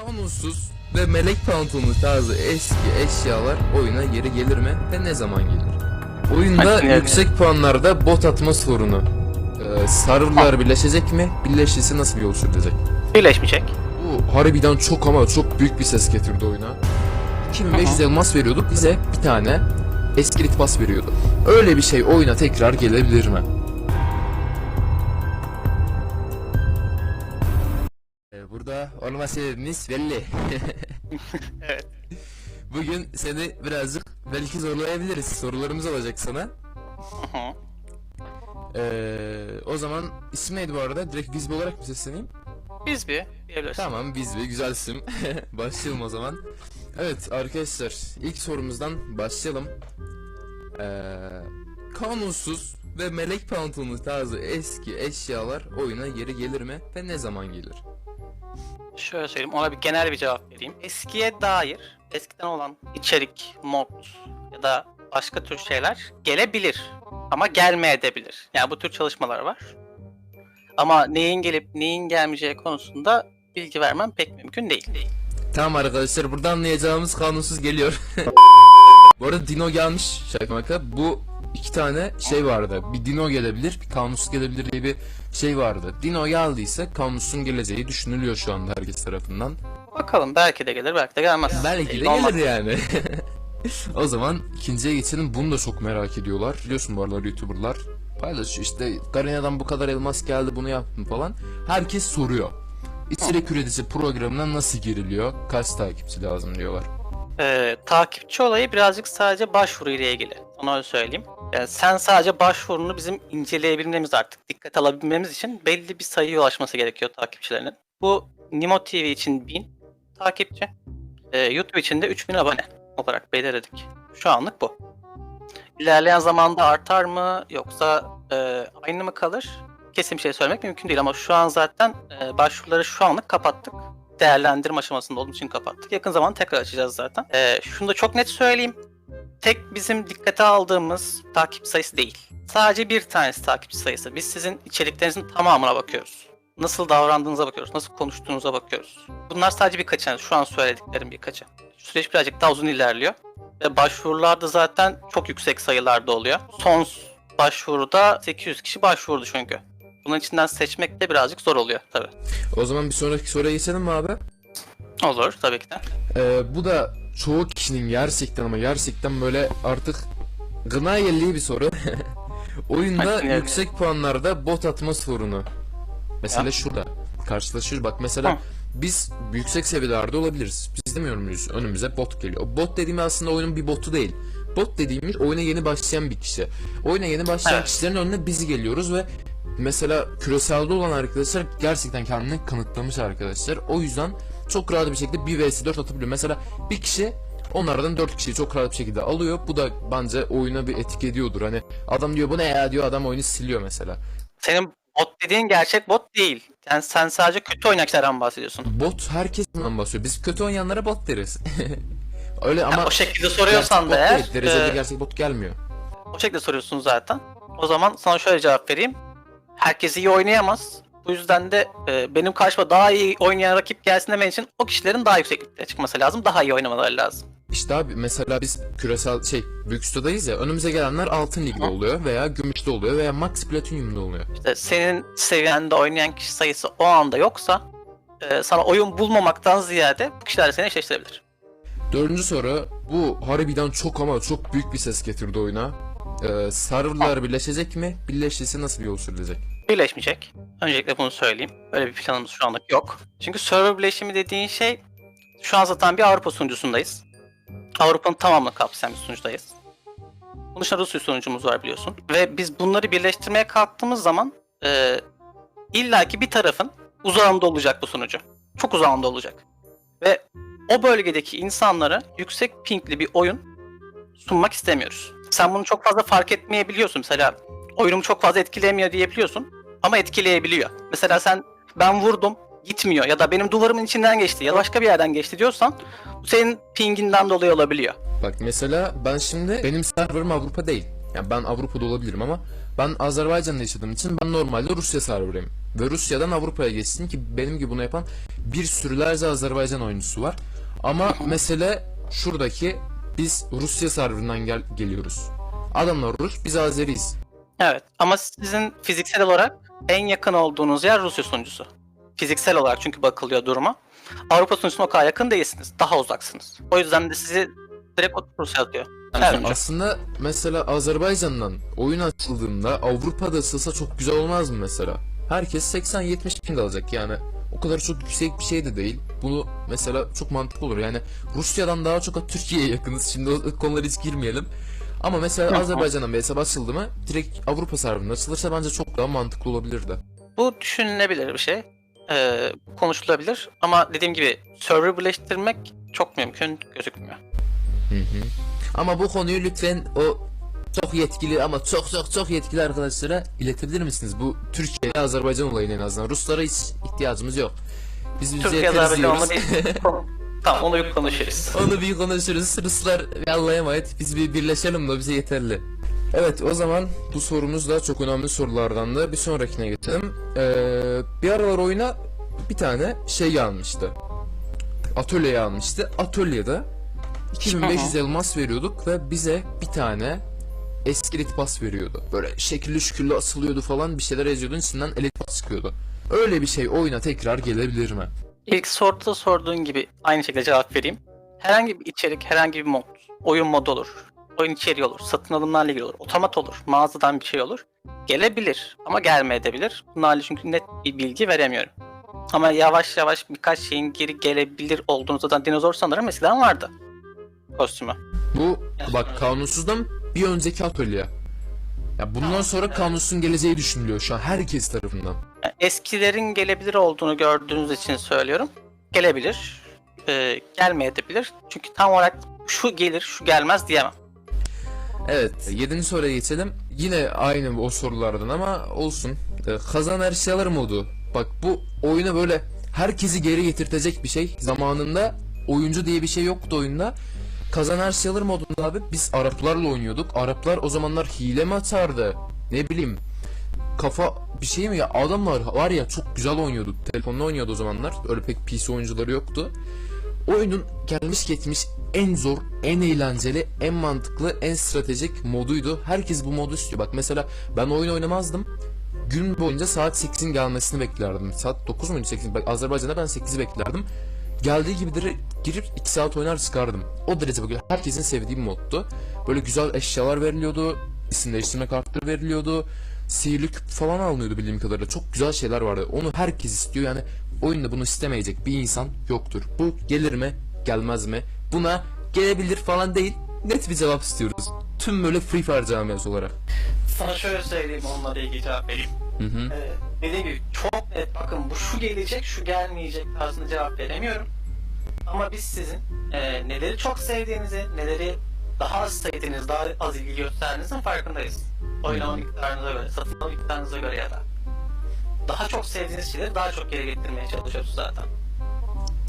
Kanunsuz ve melek pantolonu tarzı eski eşyalar oyuna geri gelir mi ve ne zaman gelir? Oyunda yüksek puanlarda bot atma sorunu. Ee, serverlar birleşecek mi? Birleşirse nasıl bir yol sürülecek? Birleşmeyecek. Bu harbiden çok ama çok büyük bir ses getirdi oyuna. 2500 elmas veriyorduk bize bir tane eskirit bas veriyordu. Öyle bir şey oyuna tekrar gelebilir mi? Olma sebebimiz belli. Evet. Bugün seni birazcık belki zorlayabiliriz. Sorularımız olacak sana. Hı. Ee, o zaman isim neydi bu arada? Direkt Vizbi olarak mı sesleneyim? Biz bir diyebiliriz. Tamam Vizbi güzel isim. Başlayalım o zaman. Evet arkadaşlar ilk sorumuzdan başlayalım. Ee, kanunsuz ve melek pantolonu tarzı eski eşyalar oyuna geri gelir mi ve ne zaman gelir? Şöyle söyleyeyim ona bir genel bir cevap vereyim. Eskiye dair eskiden olan içerik, mod ya da başka tür şeyler gelebilir ama gelmeyebilir. Yani bu tür çalışmalar var. Ama neyin gelip neyin gelmeyeceği konusunda bilgi vermem pek mümkün değil. Tamam arkadaşlar buradan anlayacağımız kanunsuz geliyor. Bu arada Dino gelmiş şaka maka. Bu iki tane şey vardı. Bir Dino gelebilir, bir kanunsuz gelebilir diye bir şey vardı. Dino geldiyse kanusun geleceği düşünülüyor şu anda herkes tarafından. Bakalım belki de gelir belki de gelmez. Belki de Olmaz. gelir yani. o zaman ikinciye geçelim. Bunu da çok merak ediyorlar. Biliyorsun bu aralar YouTuber'lar paylaşıyor işte Garina'dan bu kadar elmas geldi bunu yaptım falan. Herkes soruyor. İçerik üretici programına nasıl giriliyor? Kaç takipçi lazım diyorlar. Ee, takipçi olayı birazcık sadece başvuru ile ilgili. Öyle söyleyeyim. Yani sen sadece başvurunu bizim inceleyebilmemiz artık dikkat alabilmemiz için belli bir sayıya ulaşması gerekiyor takipçilerinin. Bu Nimo TV için 1000 takipçi, ee, YouTube için de 3000 abone olarak belirledik. Şu anlık bu. İlerleyen zamanda artar mı yoksa e, aynı mı kalır? Kesin bir şey söylemek mümkün değil ama şu an zaten e, başvuruları şu anlık kapattık değerlendirme aşamasında olduğu için kapattık. Yakın zamanda tekrar açacağız zaten. Ee, şunu da çok net söyleyeyim. Tek bizim dikkate aldığımız takip sayısı değil. Sadece bir tanesi takipçi sayısı. Biz sizin içeriklerinizin tamamına bakıyoruz. Nasıl davrandığınıza bakıyoruz, nasıl konuştuğunuza bakıyoruz. Bunlar sadece birkaçı, şu an söylediklerim birkaçı. Süreç birazcık daha uzun ilerliyor. Ve başvurular da zaten çok yüksek sayılarda oluyor. Son başvuruda 800 kişi başvurdu çünkü. Bunun içinden seçmek de birazcık zor oluyor tabii. O zaman bir sonraki soruya geçelim mi abi? Olur tabii ki de. Ee, bu da çoğu kişinin gerçekten ama gerçekten böyle artık gına geldiği bir soru. Oyunda Aynen yüksek puanlarda bot atma sorunu. Mesela Ya. şurada karşılaşıyoruz. Bak mesela Hı. biz yüksek seviyelerde olabiliriz. Biz demiyor muyuz? Önümüze bot geliyor. Bot dediğim aslında oyunun bir botu değil. Bot dediğimiz oyuna yeni başlayan bir kişi. Oyuna yeni başlayan Evet. kişilerin önüne biz geliyoruz ve mesela küreselde olan arkadaşlar gerçekten kendini kanıtlamış arkadaşlar. O yüzden çok rahat bir şekilde 1 vs 4 atabiliyor. Mesela bir kişi onlardan 4 kişiyi çok rahat bir şekilde alıyor. Bu da bence oyuna bir etki ediyordur. Hani adam diyor bu ne ya diyor adam oyunu siliyor mesela. Senin bot dediğin gerçek bot değil. Yani sen sadece kötü oynaklardan bahsediyorsun. Bot herkesten bahsediyor. Biz kötü oynayanlara bot deriz. Öyle ama Ya o şekilde soruyorsan da eğer, değil. Derecede e, gerçek bot gelmiyor. o şekilde soruyorsun zaten. O zaman sana şöyle cevap vereyim. Herkes iyi oynayamaz. Bu yüzden de e, benim karşıma daha iyi oynayan rakip gelsin demen için o kişilerin daha yükseklikte çıkması lazım. Daha iyi oynamaları lazım. İşte abi mesela biz küresel şey büyük ustadayız ya önümüze gelenler altın ligde oluyor veya gümüşte oluyor veya max platinyumda oluyor. İşte senin seviyende oynayan kişi sayısı o anda yoksa e, sana oyun bulmamaktan ziyade bu kişilerle seni eşleştirebilir. Dördüncü soru bu harbiden çok ama çok büyük bir ses getirdi oyuna. Ee, serverlar birleşecek mi? Birleşirse nasıl bir yol sürülecek? birleşmeyecek. Öncelikle bunu söyleyeyim. Böyle bir planımız şu anlık yok. Çünkü server birleşimi dediğin şey şu an zaten bir Avrupa sunucusundayız. Avrupa'nın tamamını kapsayan bir sunucudayız. Bunun dışında Rusya sunucumuz var biliyorsun. Ve biz bunları birleştirmeye kalktığımız zaman e, illaki bir tarafın uzağında olacak bu sunucu. Çok uzağında olacak. Ve o bölgedeki insanlara yüksek pingli bir oyun sunmak istemiyoruz. Sen bunu çok fazla fark etmeyebiliyorsun. Mesela oyunumu çok fazla etkileyemiyor diyebiliyorsun ama etkileyebiliyor. Mesela sen ben vurdum gitmiyor ya da benim duvarımın içinden geçti ya da başka bir yerden geçti diyorsan bu senin pinginden dolayı olabiliyor. Bak mesela ben şimdi benim serverım Avrupa değil. Yani ben Avrupa'da olabilirim ama ben Azerbaycan'da yaşadığım için ben normalde Rusya serverıyım. ve Rusya'dan Avrupa'ya geçsin ki benim gibi bunu yapan bir sürülerce Azerbaycan oyuncusu var. Ama mesele şuradaki biz Rusya serverinden gel geliyoruz. Adamlar Rus, biz Azeriyiz. Evet ama sizin fiziksel olarak en yakın olduğunuz yer Rusya sunucusu. Fiziksel olarak çünkü bakılıyor duruma. Avrupa sunucusuna o kadar yakın değilsiniz. Daha uzaksınız. O yüzden de sizi direkt Rusya atıyor. Evet. Aslında mesela Azerbaycan'dan oyun açıldığında Avrupa'da ısılsa çok güzel olmaz mı mesela? Herkes 80-70 ping alacak yani. O kadar çok yüksek bir şey de değil. Bunu mesela çok mantıklı olur. Yani Rusya'dan daha çok Türkiye'ye yakınız. Şimdi o konulara hiç girmeyelim. Ama mesela. Azerbaycan'dan bir hesap açıldı mı direkt Avrupa serverine açılırsa bence çok daha mantıklı olabilirdi. Bu düşünülebilir bir şey. Ee, konuşulabilir ama dediğim gibi server birleştirmek çok mümkün gözükmüyor. Hı hı. Ama bu konuyu lütfen o çok yetkili ama çok çok çok yetkili arkadaşlara iletebilir misiniz? Bu Türkiye Azerbaycan olayını en azından. Ruslara hiç ihtiyacımız yok. Biz bize Türkiye yeteriz diyoruz. değil. tamam onu bir konuşuruz. Onu bir konuşuruz. Ruslar ve Allah'a emanet. Biz bir birleşelim de bize yeterli. Evet o zaman bu sorumuz da çok önemli sorulardan da bir sonrakine geçelim. Ee, bir aralar oyuna bir tane şey gelmişti. Atölyeye almıştı. Atölyede 2500 elmas veriyorduk ve bize bir tane eskilit pas veriyordu. Böyle şekilli şükürlü asılıyordu falan bir şeyler yazıyordun içinden elit pas çıkıyordu. Öyle bir şey oyuna tekrar gelebilir mi? İlk soruda sorduğun gibi aynı şekilde cevap vereyim. Herhangi bir içerik, herhangi bir mod, oyun modu olur, oyun içeriği olur, satın alımlarla ilgili olur, otomat olur, mağazadan bir şey olur. Gelebilir ama gelmeyebilir. Bunlarla çünkü net bir bilgi veremiyorum. Ama yavaş yavaş birkaç şeyin geri gelebilir olduğunu zaten dinozor sanırım eskiden vardı. Kostümü. Bu bak kanunsuzdan bir önceki atölye. Ya bundan sonra kanunsuzun geleceği düşünülüyor şu an herkes tarafından. Eskilerin gelebilir olduğunu gördüğünüz için söylüyorum. Gelebilir. Ee, gelmeyebilir. Çünkü tam olarak şu gelir, şu gelmez diyemem. Evet 7. soruya geçelim. Yine aynı o sorulardan ama olsun. Ee, kazan her alır modu. Bak bu oyuna böyle herkesi geri getirtecek bir şey. Zamanında oyuncu diye bir şey yoktu oyunda. Kazan her şey alır modunda abi biz Araplarla oynuyorduk. Araplar o zamanlar hile mi atardı? Ne bileyim kafa bir şey mi ya adamlar var ya çok güzel oynuyordu. Telefonla oynuyordu o zamanlar. Öyle pek PC oyuncuları yoktu. Oyunun gelmiş geçmiş en zor, en eğlenceli, en mantıklı, en stratejik moduydu. Herkes bu modu istiyor. Bak mesela ben oyun oynamazdım. Gün boyunca saat 8'in gelmesini beklerdim. Saat 9 muydu 8? Bak Azerbaycan'da ben 8'i beklerdim. Geldiği gibi direkt girip 2 saat oynar çıkardım. O derece bakıyor. Herkesin sevdiği bir moddu. Böyle güzel eşyalar veriliyordu. isim değiştirme kartları veriliyordu. Sihirli küp falan alınıyordu bildiğim kadarıyla. Çok güzel şeyler vardı. Onu herkes istiyor. Yani oyunda bunu istemeyecek bir insan yoktur. Bu gelir mi? Gelmez mi? Buna gelebilir falan değil. Net bir cevap istiyoruz. Tüm böyle Free Fire camiası olarak. Sana şöyle söyleyeyim onlara ilgili cevap vereyim. Hı hı. Ee, dediğim gibi çok net bakın bu şu gelecek şu gelmeyecek tarzında cevap veremiyorum. Ama biz sizin e, neleri çok sevdiğinizi, neleri daha az sevdiğiniz, daha az ilgi gösterdiğinizin farkındayız. Oynama miktarınıza göre, satın alma miktarınıza göre ya da. Daha çok sevdiğiniz şeyleri daha çok geri getirmeye çalışıyoruz zaten.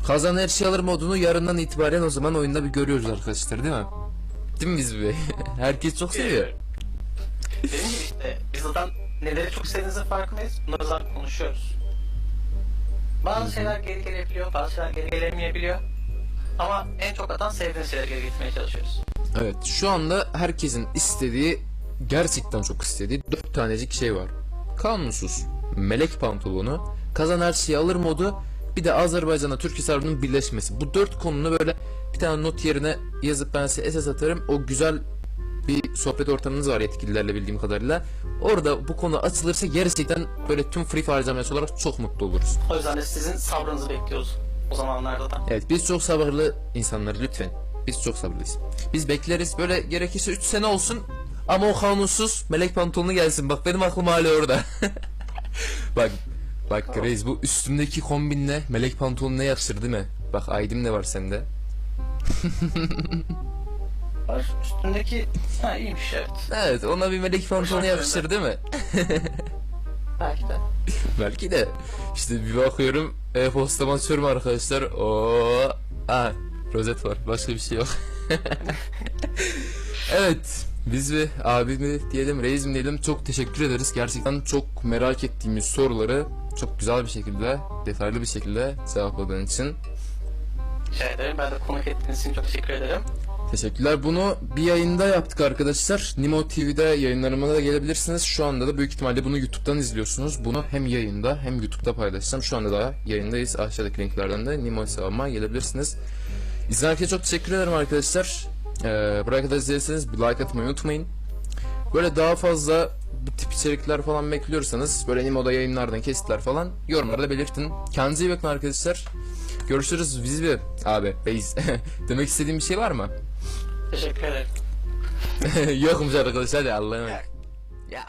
Kazan her şey alır modunu yarından itibaren o zaman oyunda bir görüyoruz arkadaşlar değil mi? Değil mi biz be? Herkes çok seviyor. Dediğim gibi işte biz zaten neleri çok sevdiğinizin farkındayız. Bunları zaten konuşuyoruz. Bazı şeyler geri gelebiliyor, bazı şeyler geri gelemeyebiliyor. Ama en çok atan sevdiğiniz şeyleri geri getirmeye çalışıyoruz. Evet şu anda herkesin istediği gerçekten çok istediği dört tanecik şey var. Kanunsuz, melek pantolonu, kazan her şeyi alır modu bir de Azerbaycan'la Türkiye serverının birleşmesi. Bu dört konunu böyle bir tane not yerine yazıp ben size SS atarım. O güzel bir sohbet ortamınız var yetkililerle bildiğim kadarıyla. Orada bu konu açılırsa gerçekten böyle tüm Free Fire camiası olarak çok mutlu oluruz. O yüzden de sizin sabrınızı bekliyoruz o zamanlarda da. Evet biz çok sabırlı insanlar lütfen. Biz çok sabırlıyız. Biz bekleriz böyle gerekirse 3 sene olsun ama o kanunsuz melek pantolonu gelsin. Bak benim aklım hala orada. bak bak Reis bu üstümdeki kombinle melek pantolonu ne yakışır değil mi? Bak Aydim de var sende. Var üstündeki ha iyiymiş evet. Evet ona bir melek pantolonu yakışır değil mi? Belki de. Belki de. İşte bir bakıyorum e-postama açıyorum arkadaşlar. Oo. Aa, rozet var. Başka bir şey yok. evet. Biz ve abimi diyelim, reis mi diyelim çok teşekkür ederiz. Gerçekten çok merak ettiğimiz soruları çok güzel bir şekilde, detaylı bir şekilde cevapladığın için. Rica ederim. Ben de konuk ettiğiniz için çok teşekkür ederim. Teşekkürler. Bunu bir yayında yaptık arkadaşlar. Nimo TV'de yayınlarıma da gelebilirsiniz. Şu anda da büyük ihtimalle bunu YouTube'dan izliyorsunuz. Bunu hem yayında hem YouTube'da paylaşacağım. Şu anda da yayındayız. Aşağıdaki linklerden de Nimo hesabıma gelebilirsiniz. İzlediğiniz için çok teşekkür ederim arkadaşlar. Ee, buraya kadar izlediyseniz bir like atmayı unutmayın. Böyle daha fazla bu tip içerikler falan bekliyorsanız böyle Nimo'da yayınlardan kesitler falan yorumlarda belirtin. Kendinize iyi bakın arkadaşlar. Görüşürüz. Vizbi abi. Beyiz. Demek istediğim bir şey var mı? Teşekkür ederim. Yokmuş arkadaşlar ya Allah'ın Ya.